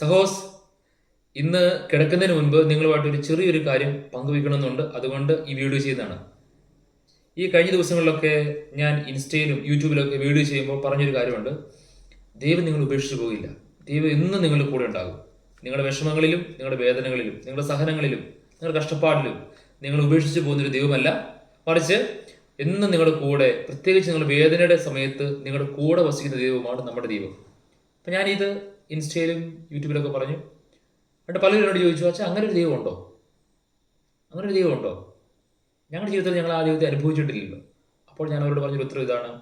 സഹോസ് ഇന്ന് കിടക്കുന്നതിന് മുൻപ് നിങ്ങളുമായിട്ട് ഒരു ചെറിയൊരു കാര്യം പങ്കുവയ്ക്കണമെന്നുണ്ട്. അതുകൊണ്ട് ഈ വീഡിയോ ചെയ്യുന്നതാണ് ഈ കഴിഞ്ഞ ദിവസങ്ങളിലൊക്കെ ഞാൻ ഇൻസ്റ്റയിലും യൂട്യൂബിലൊക്കെ വീഡിയോ ചെയ്യുമ്പോൾ പറഞ്ഞൊരു കാര്യമുണ്ട്. ദൈവം നിങ്ങൾ ഉപേക്ഷിച്ചു പോകില്ല. ദൈവം എന്നും നിങ്ങളുടെ കൂടെ ഉണ്ടാകും. നിങ്ങളുടെ വിഷമങ്ങളിലും നിങ്ങളുടെ വേദനകളിലും നിങ്ങളുടെ സഹനങ്ങളിലും നിങ്ങളുടെ കഷ്ടപ്പാടിലും നിങ്ങൾ ഉപേക്ഷിച്ച് പോകുന്നൊരു ദൈവമല്ല. മറിച്ച് എന്നും നിങ്ങളുടെ കൂടെ പ്രത്യേകിച്ച് നിങ്ങളുടെ വേദനയുടെ സമയത്ത് നിങ്ങളുടെ കൂടെ വസിക്കുന്ന ദൈവമാണ് നമ്മുടെ ദൈവം. അപ്പം ഞാനിത് ഇൻസ്റ്റയിലും യൂട്യൂബിലൊക്കെ പറഞ്ഞു. എന്നിട്ട് പലരും എന്നോട് ചോദിച്ചു വെച്ചാൽ അങ്ങനെ ഒരു ദൈവമുണ്ടോ? അങ്ങനെ ഒരു ദൈവം ഉണ്ടോ ഞങ്ങളുടെ ജീവിതത്തിൽ ഞങ്ങൾ ആ ദൈവത്തെ അനുഭവിച്ചിട്ടില്ലല്ലോ. അപ്പോൾ ഞാൻ അവരോട് പറഞ്ഞൊരു ഉത്തരം ഇതാണ്.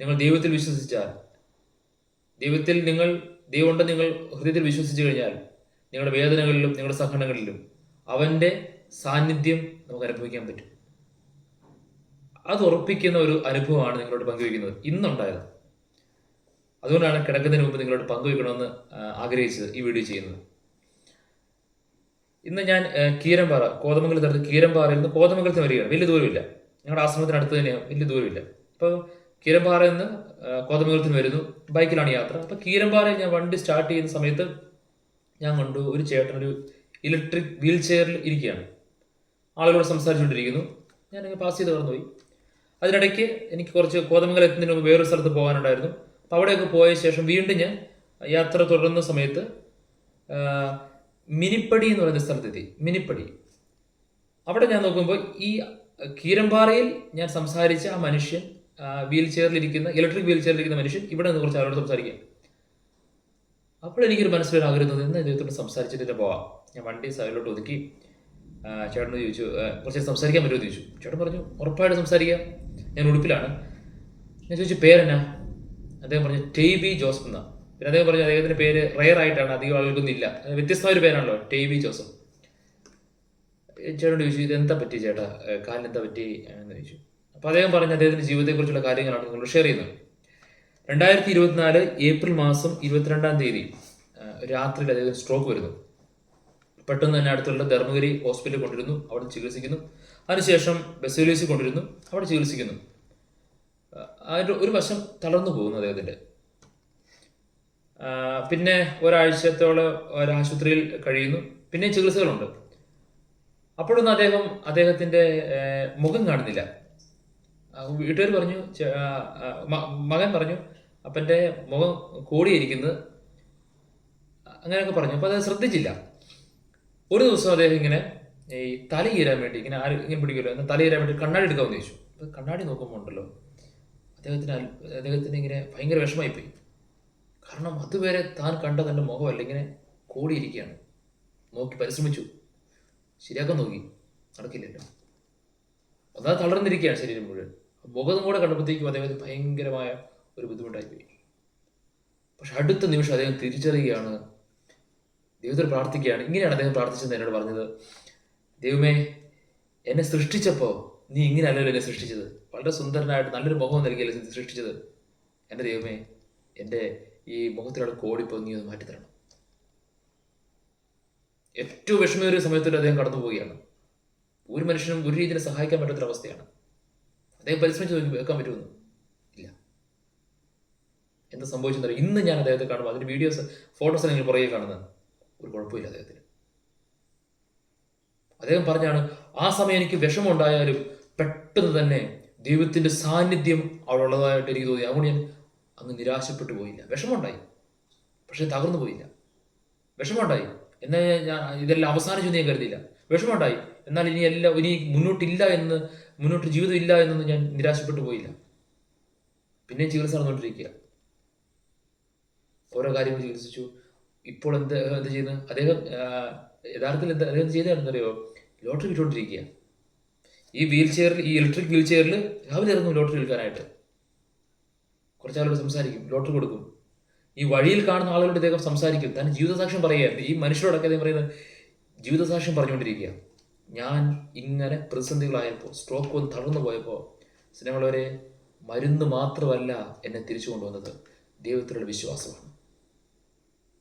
നിങ്ങൾ ദൈവത്തിൽ വിശ്വസിച്ചാൽ ദൈവത്തിൽ നിങ്ങൾ ദൈവം ഉണ്ടെന്ന് നിങ്ങൾ ഹൃദയത്തിൽ വിശ്വസിച്ചു കഴിഞ്ഞാൽ നിങ്ങളുടെ വേദനകളിലും നിങ്ങളുടെ സഹനങ്ങളിലും അവന്റെ സാന്നിധ്യം നമുക്ക് അനുഭവിക്കാൻ പറ്റും. അത് ഉറപ്പിക്കുന്ന ഒരു അനുഭവമാണ് നിങ്ങളോട് പങ്കുവയ്ക്കുന്നത് ഇന്നുണ്ടായത്. അതുകൊണ്ടാണ് കിടക്കുന്നതിന് മുമ്പ് നിങ്ങളോട് പങ്കുവയ്ക്കണമെന്ന് ആ, ആഗ്രഹിച്ചത് ഈ വീഡിയോ ചെയ്യുന്നത്. ഇന്ന് ഞാൻ കീരമ്പാറ കോതമംഗലത്ത് അടുത്ത് കീരമ്പാറയിൽ നിന്ന് കോതമംഗലത്തിന് വരികയാണ്. വലിയ ദൂരമില്ല. ഞങ്ങളുടെ ആശ്രമത്തിന് അടുത്ത് തന്നെയാണ് വലിയ ദൂരമില്ല. അപ്പോൾ കീരമ്പാറയിൽ നിന്ന് കോതമംഗലത്തിന് വരുന്നു. ബൈക്കിലാണ് യാത്ര. അപ്പോൾ കീരമ്പാറയിൽ ഞാൻ വണ്ടി സ്റ്റാർട്ട് ചെയ്യുന്ന സമയത്ത് ഞാൻ കണ്ടു ഒരു ചേട്ടൻ ഒരു ഇലക്ട്രിക് വീൽ ചെയറിൽ ഇരിക്കുകയാണ്. ആളുകളോട് സംസാരിച്ചുകൊണ്ടിരിക്കുന്നു. ഞാനങ്ങ് പാസ് ചെയ്ത് കടന്നുപോയി അതിനിടയ്ക്ക് എനിക്ക് കുറച്ച് കോതമംഗലം എത്തുന്നതിന് മുമ്പ് വേറൊരു സ്ഥലത്ത് പോകാനുണ്ടായിരുന്നു. അപ്പോൾ അവിടെയൊക്കെ പോയ ശേഷം വീണ്ടും ഞാൻ യാത്ര തുടരുന്ന സമയത്ത് മിനിപ്പടി എന്ന് പറയുന്ന സ്ഥലത്തെത്തി. മിനിപ്പടി. അവിടെ ഞാൻ നോക്കുമ്പോൾ ഈ കീരമ്പാറയിൽ ഞാൻ സംസാരിച്ച ആ മനുഷ്യൻ വീൽ ചെയറിലിരിക്കുന്ന ഇലക്ട്രിക് വീൽ ചെയറിലിരിക്കുന്ന മനുഷ്യൻ ഇവിടെ നിന്ന് കുറച്ച് ആളോട് സംസാരിക്കാം അപ്പോൾ എനിക്കൊരു മനസ്സിലൊരു ആഗ്രഹം തോന്നി ഇന്ന് ഇദ്ദേഹത്തോട് സംസാരിച്ചിട്ട് തന്നെ പോവാം. ഞാൻ വണ്ടി സൈഡിലോട്ട് ഒതുക്കി ചേട്ടനോട് ചോദിച്ചു കുറച്ച് സംസാരിക്കാൻ പറ്റുമോ ചോദിച്ചു. ചേട്ടൻ പറഞ്ഞു ഉറപ്പായിട്ട് സംസാരിക്കാം. ഞാൻ ഉടുപ്പിലാണ്. ഞാൻ ചോദിച്ചു പേരെന്നാ? അദ്ദേഹം പറഞ്ഞു ബി ജോസഫ് എന്നാണ് പിന്നെ അദ്ദേഹം പറഞ്ഞു അദ്ദേഹത്തിന്റെ പേര് റയർ ആയിട്ടാണ് അധികം ആളുകൾക്കൊന്നുമില്ല. വ്യത്യസ്തമായ ഒരു പേരാണല്ലോ ടെയ് ബി ജോസഫ് ചേട്ടനോട് ചോദിച്ചു ഇത് എന്താ പറ്റി ചേട്ടാ? കാലിന് എന്താ പറ്റി? എന്ന് ചോദിച്ചു. അപ്പോൾ അദ്ദേഹം പറഞ്ഞ അദ്ദേഹത്തിന്റെ ജീവിതത്തെക്കുറിച്ചുള്ള കാര്യങ്ങളാണ് നിങ്ങൾ ഷെയർ ചെയ്യുന്നത് രണ്ടായിരത്തി ഇരുപത്തിനാല് ഏപ്രിൽ മാസം ഇരുപത്തിരണ്ടാം തീയതി രാത്രി രാത്രിയിൽ അദ്ദേഹത്തിന് സ്ട്രോക്ക് വരുന്നു. പെട്ടെന്ന് തന്നെ അടുത്തുള്ള ധർമ്മഗിരി ഹോസ്പിറ്റലിൽ കൊണ്ടിരുന്നു അവിടെ ചികിത്സിക്കുന്നു. അതിനുശേഷം ബസേലിയസിൽ കൊണ്ടിരുന്നു അവിടെ ചികിത്സിക്കുന്നു. ഏഹ് അതിന്റെ ഒരു വശം തളർന്നു പോകുന്നു അദ്ദേഹത്തിന്റെ പിന്നെ ഒരാഴ്ചത്തോളം ഒരു ആശുപത്രിയിൽ കഴിയുന്നു. പിന്നെ ചികിത്സകളുണ്ട്. അപ്പോഴൊന്നും അദ്ദേഹം അദ്ദേഹത്തിന്റെ മുഖം കാണുന്നില്ല. വീട്ടുകാർ പറഞ്ഞു മകൻ പറഞ്ഞു അപ്പന്റെ മുഖം കൂടിയിരിക്കുന്നത് അങ്ങനെയൊക്കെ പറഞ്ഞു. അപ്പോൾ അദ്ദേഹം ശ്രദ്ധിച്ചില്ല. ഒരു ദിവസം അദ്ദേഹം ഇങ്ങനെ ഈ തല ഈരാൻ വേണ്ടി ഇങ്ങനെ ആരും ഇങ്ങനെ പിടിക്കുമല്ലോ തല ഈരാൻ വേണ്ടി കണ്ണാടി എടുക്കാമെന്ന് ചോദിച്ചു അപ്പോൾ കണ്ണാടി നോക്കുമ്പോൾ ഉണ്ടല്ലോ അദ്ദേഹത്തിന് അദ്ദേഹത്തിന് ഇങ്ങനെ ഭയങ്കര വിഷമായിപ്പോയി കാരണം അതുവരെ താൻ കണ്ട തന്റെ മുഖമല്ല ഇങ്ങനെ കൂടിയിരിക്കുകയാണ്. നോക്കി പരിശ്രമിച്ചു. ശരിയാക്കാൻ നോക്കി. നടക്കില്ലല്ലോ. അതാ തളർന്നിരിക്കുകയാണ് ശരീരം മുഴുവൻ. മുഖം കൂടെ കണ്ടപ്പോഴത്തേക്കും അദ്ദേഹത്തിന് ഭയങ്കരമായ ഒരു ബുദ്ധിമുട്ടായി പോയി പക്ഷെ അടുത്ത നിമിഷം അദ്ദേഹം തിരിച്ചറിയുകയാണ്. ദൈവത്തിൽ പ്രാർത്ഥിക്കുകയാണ്. ഇങ്ങനെയാണ് അദ്ദേഹം പ്രാർത്ഥിച്ചത് എന്നോട് പറഞ്ഞത്. ദൈവമേ എന്നെ സൃഷ്ടിച്ചപ്പോൾ നീ ഇങ്ങനെയല്ലല്ലോ എന്നെ സൃഷ്ടിച്ചത്. വളരെ സുന്ദരനായിട്ട് നല്ലൊരു മുഖം നൽകിയല്ലേ സൃഷ്ടിച്ചത്? എന്റെ ദൈവമേ എന്റെ ഈ മുഖത്തിലുള്ള കോടിപ്പോ നീ ഒന്ന് മാറ്റിത്തരണം. ഏറ്റവും വിഷമേറിയ സമയത്തിൽ അദ്ദേഹം കടന്നു പോവുകയാണ്. ഒരു മനുഷ്യനും ഒരു രീതിയിൽ സഹായിക്കാൻ പറ്റാത്തൊരവസ്ഥയാണ് അദ്ദേഹം പരിശ്രമിച്ച് നോക്കി വെക്കാൻ പറ്റുമെന്ന്? ഇല്ല. എന്താ സംഭവിച്ചെന്നറിയാം ഇന്ന് ഞാൻ അദ്ദേഹത്തെ കാണുമ്പോൾ അതിന്റെ വീഡിയോസ് ഫോട്ടോസ് നിങ്ങൾ പുറകെ കാണുന്നത്. ഒരു കുഴപ്പമില്ല അദ്ദേഹത്തിന്. അദ്ദേഹം പറഞ്ഞാണ് ആ സമയം എനിക്ക് വിഷമമുണ്ടായാലും പെട്ടെന്ന് തന്നെ ദൈവത്തിന്റെ സാന്നിധ്യം അവിടെ ഉള്ളതായിട്ട് എനിക്ക് തോന്നി. അതുകൊണ്ട് ഞാൻ അങ്ങ് നിരാശപ്പെട്ടു പോയില്ല. വിഷമമുണ്ടായി. പക്ഷെ തകർന്നു പോയില്ല. വിഷമമുണ്ടായി. എന്നാൽ ഞാൻ ഇതെല്ലാം അവസാനിച്ചു ഞാൻ കരുതിയില്ല. വിഷമമുണ്ടായി. എന്നാൽ ഇനി എല്ലാം ഇനി മുന്നോട്ടില്ല എന്ന് മുന്നോട്ട് ജീവിതം ഇല്ല എന്നൊന്നും ഞാൻ നിരാശപ്പെട്ടു പോയില്ല. പിന്നെ ചികിത്സ നടന്നുകൊണ്ടിരിക്കുക. ഓരോ കാര്യങ്ങൾ ചികിത്സിച്ചു. ഇപ്പോൾ എന്ത് എന്ത് ചെയ്യുന്നത് അദ്ദേഹം യഥാർത്ഥത്തിൽ എന്താ അദ്ദേഹം ചെയ്തതെന്നറിയോ ലോട്ടറി വിട്ടുകൊണ്ടിരിക്കുക ഈ വീൽ ചെയറിൽ ഈ ഇലക്ട്രിക് വീൽ ചെയറിൽ രാവിലെ ഇറങ്ങും ലോട്ടറി എടുക്കാനായിട്ട് കുറച്ചാളോട് സംസാരിക്കും ലോട്ടറി കൊടുക്കും. ഈ വഴിയിൽ കാണുന്ന ആളുകളോട് ഇദ്ദേഹം സംസാരിക്കും. തന്നെ ജീവിതസാക്ഷ്യം പറയുകയായിരുന്നു. ഈ മനുഷ്യരോടൊക്കെ അദ്ദേഹം പറയുന്നത് ജീവിതസാക്ഷ്യം പറഞ്ഞുകൊണ്ടിരിക്കുക ഞാൻ ഇങ്ങനെ പ്രതിസന്ധികളായപ്പോൾ സ്ട്രോക്ക് വന്ന് തളർന്നു പോയപ്പോൾ സിനിമകളവരെ മരുന്ന് മാത്രമല്ല എന്നെ തിരിച്ചു കൊണ്ടുവന്നത്. ദൈവത്തിലുള്ള വിശ്വാസമാണ്.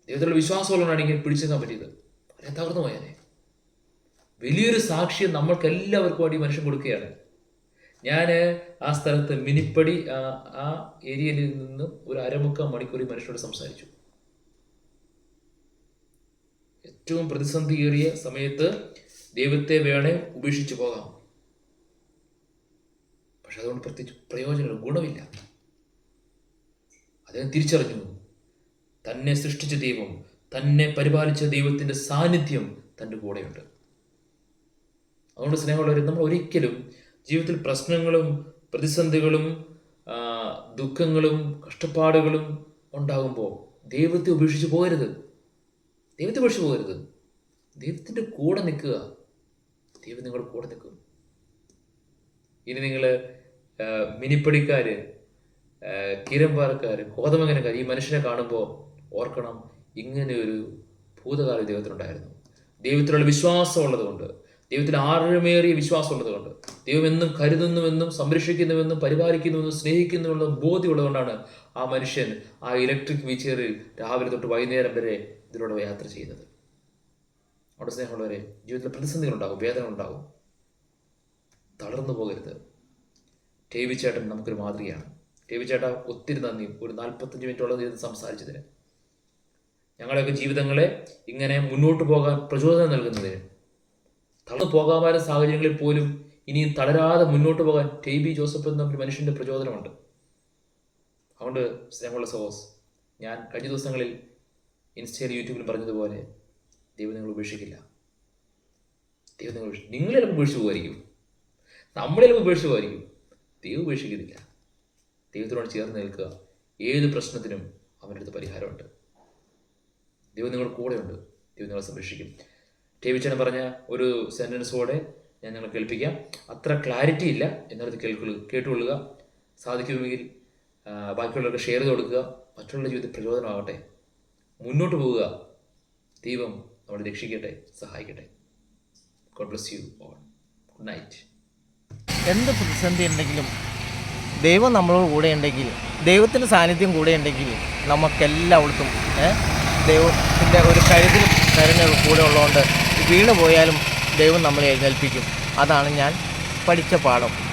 ദൈവത്തിലുള്ള വിശ്വാസമുള്ളതാണ് ഇങ്ങനെ പിടിച്ചെടുക്കാൻ പറ്റിയത്. വളരെ തകർന്നു പോയാനെ വലിയൊരു സാക്ഷ്യം നമ്മൾക്ക് എല്ലാവർക്കും വേണ്ടി മനുഷ്യൻ കൊടുക്കുകയാണ്. ഞാൻ ആ സ്ഥലത്ത് മിനിപ്പടി ആ, ഏരിയയിൽ നിന്ന് ഒരു അരമുക്കാൽ മണിക്കൂർ മനുഷ്യനോട് സംസാരിച്ചു. ഏറ്റവും പ്രതിസന്ധി പ്രതിസന്ധിയേറിയ സമയത്ത് ദൈവത്തെ വേണേ ഉപേക്ഷിച്ചു പോകാം. പക്ഷെ അതുകൊണ്ട് പ്രത്യേകിച്ച് പ്രയോജനം ഗുണമില്ല. അദ്ദേഹം തിരിച്ചറിഞ്ഞു തന്നെ സൃഷ്ടിച്ച ദൈവം തന്നെ പരിപാലിച്ച ദൈവത്തിന്റെ സാന്നിധ്യം തന്റെ കൂടെയുണ്ട്. അതുകൊണ്ട് സ്നേഹമുള്ളവർ നമ്മൾ ഒരിക്കലും ജീവിതത്തിൽ പ്രശ്നങ്ങളും പ്രതിസന്ധികളും ദുഃഖങ്ങളും കഷ്ടപ്പാടുകളും ഉണ്ടാകുമ്പോൾ ദൈവത്തെ ഉപേക്ഷിച്ച് പോകരുത്. ദൈവത്തെ ഉപേക്ഷിച്ച് പോകരുത്. ദൈവത്തിന്റെ കൂടെ നിൽക്കുക. ദൈവം നിങ്ങളുടെ കൂടെ നിൽക്കും. ഇനി നിങ്ങൾ മിനിപ്പടിക്കാർ കിരമ്പാറക്കാർ കോതമങ്ങനക്കാർ ഈ മനുഷ്യനെ കാണുമ്പോൾ ഓർക്കണം ഇങ്ങനെ ഒരു ഭൂതകാല ദൈവത്തിനുണ്ടായിരുന്നു. ദൈവത്തിലുള്ള വിശ്വാസം ഉള്ളതുകൊണ്ട് ദൈവത്തിൽ ആഴമേറിയ വിശ്വാസം ഉള്ളതുകൊണ്ട് ദൈവം എന്നും കരുതുന്നുവെന്നും സംരക്ഷിക്കുന്നുവെന്നും പരിപാലിക്കുന്നുവെന്നും സ്നേഹിക്കുന്നുവെന്നും ബോധ്യമുള്ളതുകൊണ്ടാണ് ആ മനുഷ്യൻ ആ ഇലക്ട്രിക് വീച്ചറിൽ രാവിലെ തൊട്ട് വൈകുന്നേരം വരെ ഇതിലൂടെ യാത്ര ചെയ്യുന്നത്. അവിടെ സ്നേഹമുള്ളവരെ ജീവിതത്തിൽ പ്രതിസന്ധികളുണ്ടാകും വേദന ഉണ്ടാകും തളർന്നു പോകരുത്. ടേവിച്ചേട്ടൻ ചേട്ടൻ നമുക്കൊരു മാതൃകയാണ്. ടേവിച്ചേട്ട ഒത്തിരി നന്ദി. ഒരു നാൽപ്പത്തഞ്ച് മിനിറ്റോളം ഇത് സംസാരിച്ചതിന്. ഞങ്ങളുടെയൊക്കെ ജീവിതങ്ങളെ ഇങ്ങനെ മുന്നോട്ട് പോകാൻ പ്രചോദനം നൽകുന്നതിന് തളർന്നു പോകാമായിരുന്ന സാഹചര്യങ്ങളിൽ പോലും ഇനിയും തളരാതെ മുന്നോട്ട് പോകാൻ ടി ബി ജോസഫ് എന്ന ഒരു മനുഷ്യന്റെ പ്രചോദനമുണ്ട്. അതുകൊണ്ട് സ്നേഹമുള്ള സഹോസ് ഞാൻ കഴിഞ്ഞ ദിവസങ്ങളിൽ ഇൻസ്റ്റയിൽ യൂട്യൂബിൽ പറഞ്ഞതുപോലെ ദൈവം നിങ്ങൾ ഉപേക്ഷിക്കില്ല. ദൈവം നിങ്ങൾ നിങ്ങൾ ചിലപ്പോൾ ഉപേക്ഷിച്ച് പോകുമായിരിക്കും നമ്മൾ ഉപേക്ഷിച്ച് പോകുമായിരിക്കും ദൈവം ഉപേക്ഷിക്കുന്നില്ല. ദൈവത്തിനോട് ചേർന്ന് നിൽക്കുക. ഏത് പ്രശ്നത്തിനും അവന്റെ അടുത്ത് പരിഹാരമുണ്ട്. ദൈവം നിങ്ങളുടെ കൂടെയുണ്ട്. ദൈവം നിങ്ങളെ സംരക്ഷിക്കും. ടി വിച്ചൻ പറഞ്ഞ ഒരു സെന്റൻസോടെ ഞാൻ നിങ്ങളെ കേൾപ്പിക്കാം. അത്ര ക്ലാരിറ്റി ഇല്ല എന്നാലത് കേൾക്കുക കേട്ടുകൊള്ളുക. സാധിക്കുമെങ്കിൽ ബാക്കിയുള്ളവർക്ക് ഷെയർ ചെയ്ത് കൊടുക്കുക. മറ്റുള്ള ജീവിതത്തിൽ പ്രചോദനമാകട്ടെ മുന്നോട്ട് പോവുക. ദൈവം നമ്മളെ രക്ഷിക്കട്ടെ സഹായിക്കട്ടെ. God bless you all good night എന്ത് പ്രതിസന്ധി ഉണ്ടെങ്കിലും ദൈവം നമ്മളോട് കൂടെ ഉണ്ടെങ്കിൽ ദൈവത്തിന്റെ സാന്നിധ്യം കൂടെ ഉണ്ടെങ്കിൽ നമുക്കെല്ലായിടത്തും ഏ, ദൈവത്തിന്റെ ഒരു കരുതലും കരുണ കൂടെ ഉള്ളതുകൊണ്ട് വീണ് പോയാലും ദൈവം നമ്മളെ എഴുന്നേൽപ്പിക്കും. അതാണ് ഞാൻ പഠിച്ച പാഠം.